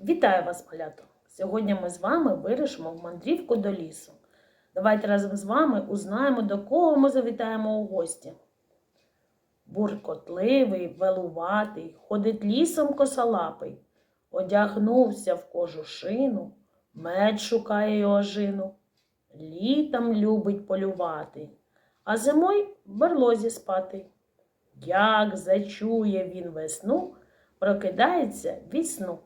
Вітаю вас, малята! Сьогодні ми з вами вирішимо в мандрівку до лісу. Давайте разом з вами узнаємо, до кого ми завітаємо у гості. Буркотливий, велуватий, ходить лісом косолапий, одягнувся в кожушину, мед шукає й ожину, літом любить полювати, а зимой в берлозі спати. Як зачує він весну, прокидається від сну.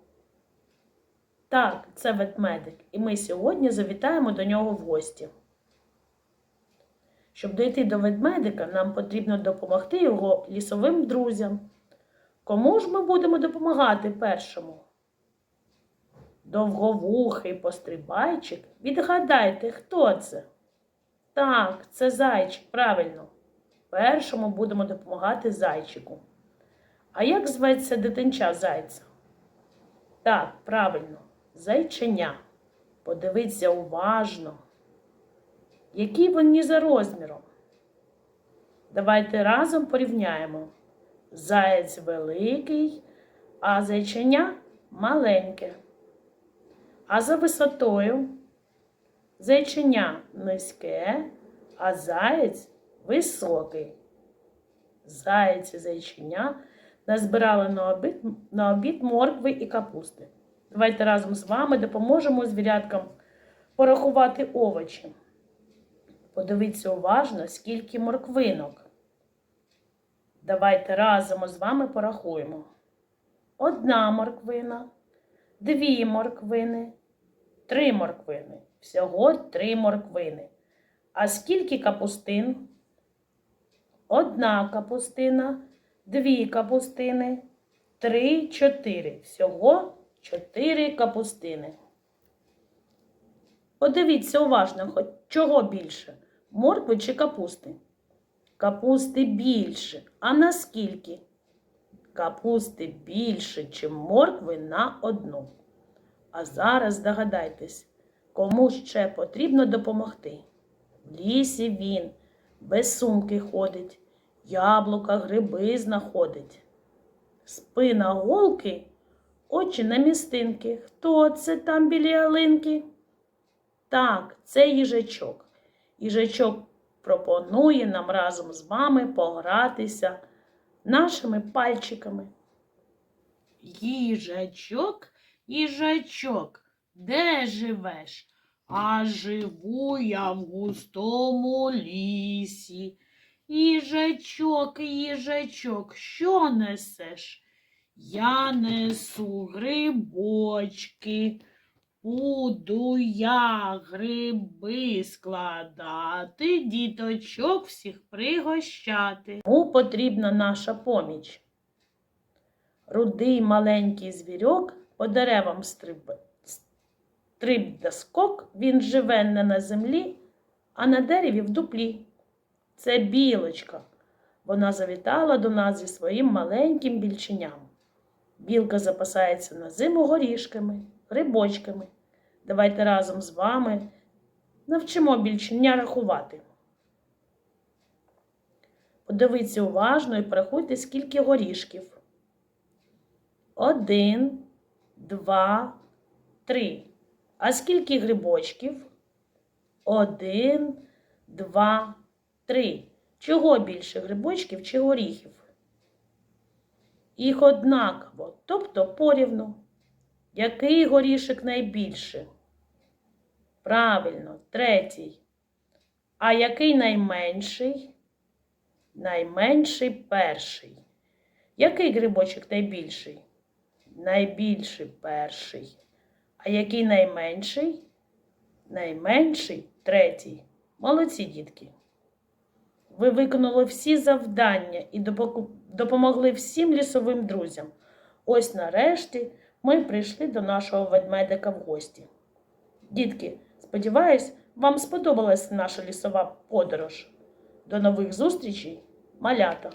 Так, це ведмедик, і ми сьогодні завітаємо до нього в гості. Щоб дійти до ведмедика, нам потрібно допомогти його лісовим друзям. Кому ж ми будемо допомагати першому? Довговухий пострибайчик. Відгадайте, хто це? Так, це зайчик, правильно. Першому будемо допомагати зайчику. А як зветься дитинча зайця? Так, правильно, зайченя. Подивіться уважно, які вони за розміром. Давайте разом порівняємо. Заєць великий, а зайченя маленьке. А за висотою зайченя низьке, а заєць високий. Заєць і зайченя назбирали на обід, на обід моркви і капусти. Давайте разом з вами допоможемо звіряткам порахувати овочі. Подивіться уважно, скільки морквинок. Давайте разом з вами порахуємо. Одна морквина, дві морквини, три морквини. Всього три морквини. А скільки капустин? Одна капустина, дві капустини, три, чотири. Всього чотири капустини. Подивіться уважно, хоч чого більше моркви чи капусти? Капусти більше. А наскільки? Капусти більше, чим моркви на одну. А зараз здогадайтесь, кому ще потрібно допомогти. В лісі він без сумки ходить, яблука, гриби знаходить. Спина голки, очі на містинки. Хто це там біля ялинки? Так, це їжачок. Їжачок пропонує нам разом з вами погратися нашими пальчиками. Їжачок, їжачок, де живеш? А живу я в густому лісі. Їжачок, їжачок, що несеш? Я несу грибочки. Буду я гриби складати, діточок всіх пригощати. Кому потрібна наша поміч. Рудий маленький звірьок по деревам стриб... стриб да скок, він живе не на землі, а на дереві в дуплі. Це білочка. Вона завітала до нас зі своїм маленьким більченям. Білка запасається на зиму горішками, грибочками. Давайте разом з вами навчимо більчення рахувати. Подивіться уважно і порахуйте, скільки горішків. Один, два, три. А скільки грибочків? Один, два, три. Чого більше грибочків чи горіхів? Їх однаково, тобто порівну. Який горішок найбільше? Правильно, третій. А який найменший? Найменший перший. Який грибочок найбільший? Найбільший перший. А який найменший? Найменший третій. Молодці дітки. Ви виконали всі завдання і допомогли всім лісовим друзям. Ось нарешті ми прийшли до нашого ведмедика в гості. Дітки, сподіваюсь, вам сподобалась наша лісова подорож. До нових зустрічей, малята!